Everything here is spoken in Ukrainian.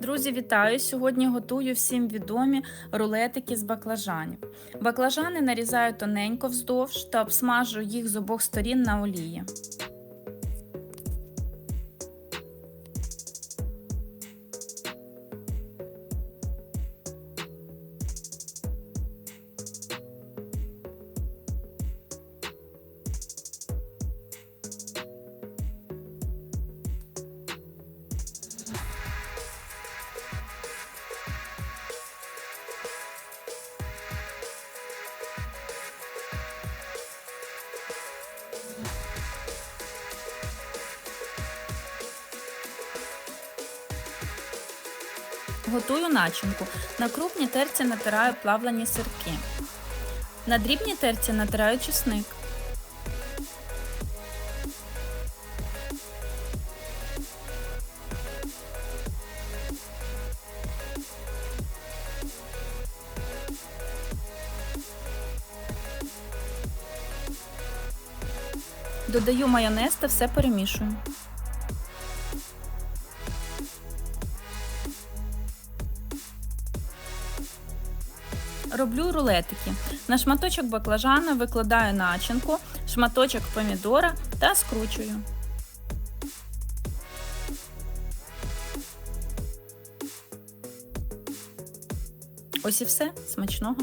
Друзі, вітаю! Сьогодні готую всім відомі рулетики з баклажанів. Баклажани нарізаю тоненько вздовж та обсмажу їх з обох сторін на олії. Готую начинку. На крупній терці натираю плавлені сирки. На дрібній терці натираю чесник. Додаю майонез та все перемішую. Роблю рулетики. На шматочок баклажана викладаю начинку, шматочок помідора та скручую. Ось і все. Смачного!